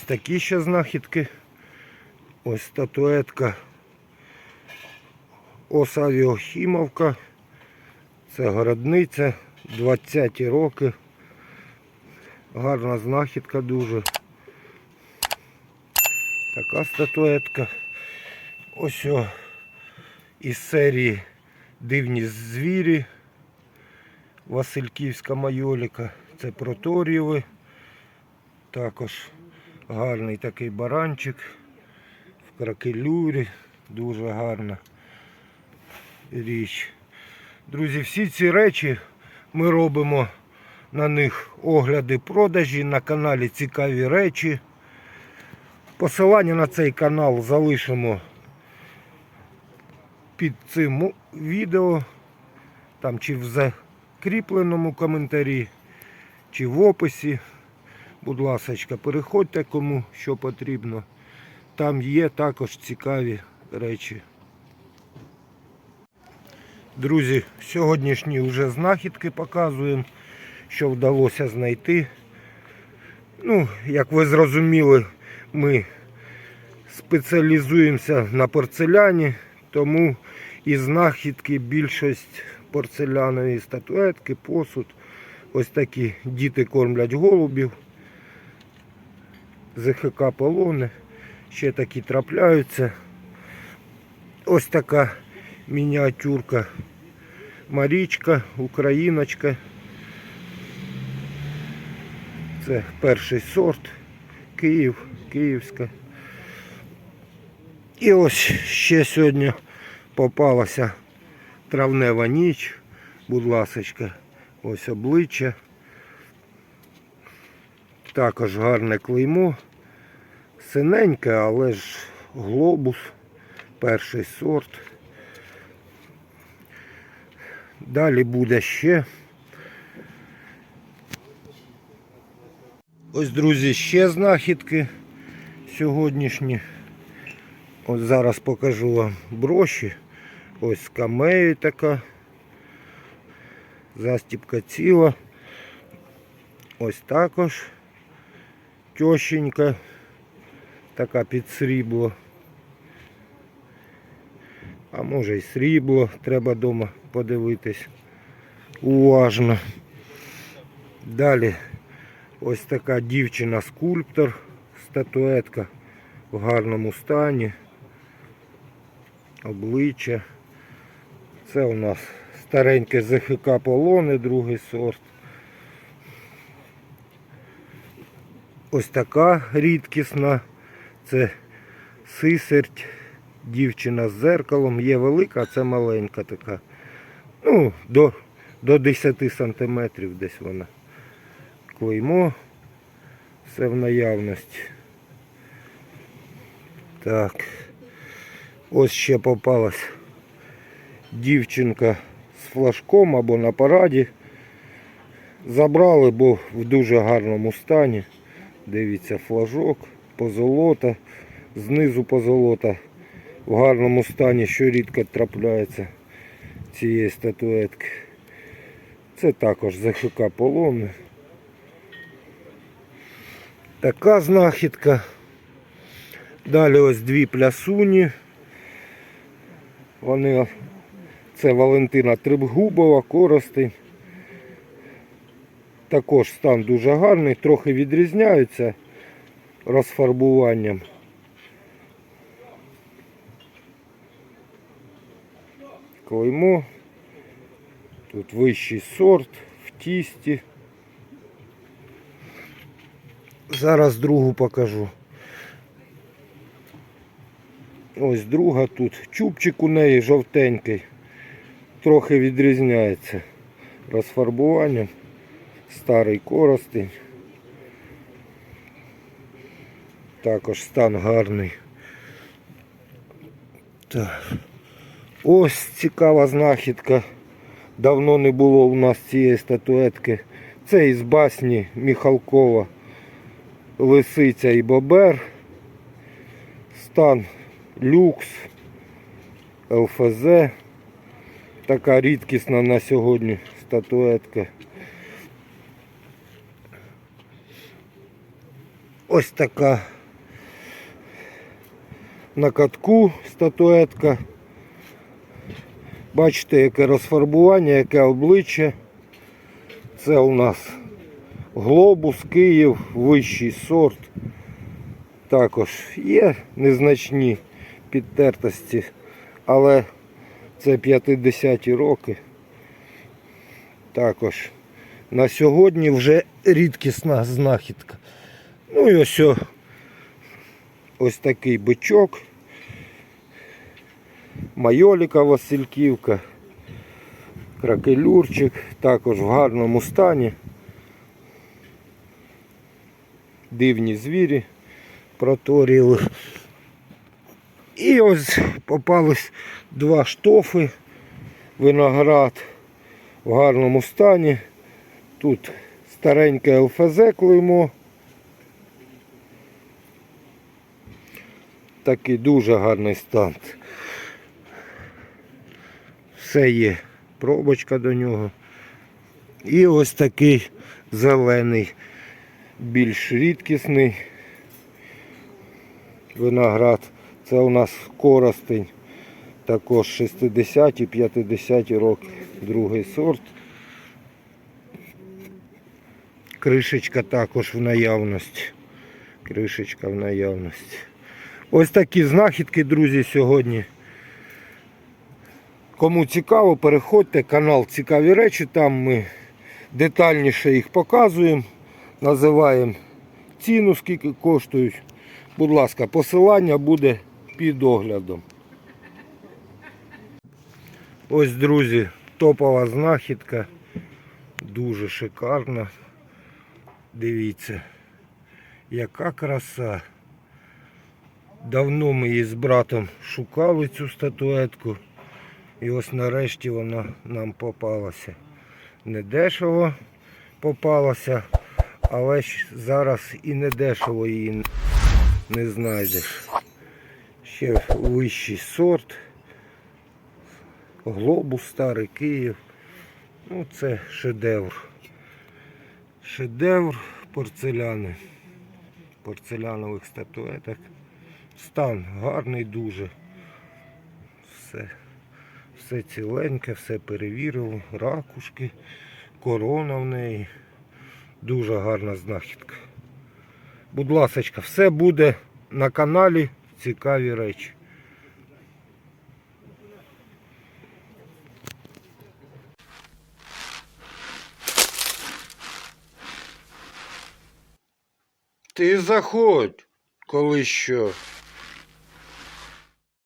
Ось такі ще знахідки. Ось статуетка Осавіохімовка. Це городниця, 20 роки. Гарна знахідка дуже. Така статуетка. Ось о, із серії Дивні звірі. Васильківська майоліка. Це проторієви. Також гарний такий баранчик в кракелюрі. Дуже гарна річ. Друзі, всі ці речі ми робимо на них огляди продажі на каналі Цікаві речі. Посилання на цей канал залишимо під цим відео. Там чи в закріпленому коментарі, чи в описі. Будь ласка, переходьте кому що потрібно. Там є також цікаві речі. Друзі, сьогоднішні вже знахідки показуємо, що вдалося знайти. Ну, як ви зрозуміли, ми спеціалізуємося на порцеляні, тому і знахідки більшість порцелянові статуетки, посуд. Ось такі діти кормлять голубів. ЗХК полони. Ще такі трапляються. Ось така мініатюрка. Марічка, Україночка. Це перший сорт. Київ, Київська. І ось ще сьогодні попалася травнева ніч. Будь ласочка, ось обличчя. Також гарне клеймо. Синеньке, але ж глобус, перший сорт. Далі буде ще. Ось, друзі, ще знахідки сьогоднішні. Ось зараз покажу вам броші. Ось з камею така. Застіпка ціла. Ось також тьощенька. Така під срібло. А може й срібло, треба вдома подивитись. Уважно. Далі ось така дівчина-скульптор, статуетка в гарному стані. Обличчя. Це у нас стареньке ЗХК полони, другий сорт. Ось така рідкісна. Це сисерть, дівчина з зеркалом. Є велика, а це маленька така. Ну, до, до 10 сантиметрів десь вона. Клеймо. Все в наявності. Так. Ось ще попалась дівчинка з флажком або на параді. Забрали, бо в дуже гарному стані. Дивіться, флажок, позолота, знизу позолота в гарному стані, що рідко трапляється цієї статуетки. Це також ЗХК полони. Така знахідка. Далі ось дві плясуні. Вони це Валентина Трибгубова, Коростень. Також стан дуже гарний, трохи відрізняються розфарбуванням. Клеймо. Тут вищий сорт в тісті. Зараз другу покажу. Ось друга тут. Чубчик у неї жовтенький. Трохи відрізняється розфарбуванням. Старий коростень. Також стан гарний. Так. Ось цікава знахідка. Давно не було у нас цієї статуетки. Це із басні Міхалкова. Лисиця і Бобер. Стан люкс, ЛФЗ. Така рідкісна на сьогодні статуетка. Ось така на катку статуетка. Бачите, яке розфарбування, яке обличчя. Це у нас глобус, Київ, вищий сорт. Також є незначні підтертості, але це 50-ті роки. Також на сьогодні вже рідкісна знахідка. Ну і ось ось такий бичок. Майоліка Васильківка, кракелюрчик, також в гарному стані. Дивні звірі проторіли. І ось попались два штофи, виноград в гарному стані. Тут стареньке ЛФЗ клеймо. Такий дуже гарний стан. Все є. Пробочка до нього. І ось такий зелений, більш рідкісний виноград. Це у нас коростень. Також 60-ті, 50-ті роки. Другий сорт. Кришечка також в наявності. Кришечка в наявності. Ось такі знахідки, друзі, сьогодні. Кому цікаво, переходьте, канал Цікаві речі. Там ми детальніше їх показуємо, називаємо ціну, скільки коштують. Будь ласка, посилання буде під оглядом. Ось, друзі, топова знахідка. Дуже шикарна. Дивіться, яка краса. Давно ми її з братом шукали цю статуетку. І ось нарешті вона нам попалася. Не дешево попалася, але ж зараз і не дешево її не знайдеш. Ще вищий сорт. Глобус старий Київ. Ну це шедевр. Шедевр порцеляни. Порцелянових статуеток. Стан гарний дуже. Все, все ціленьке, все перевірив. Ракушки, корона в неї. Дуже гарна знахідка. Будь ласочка, все буде на каналі. Цікаві речі. Ти заходь, коли що.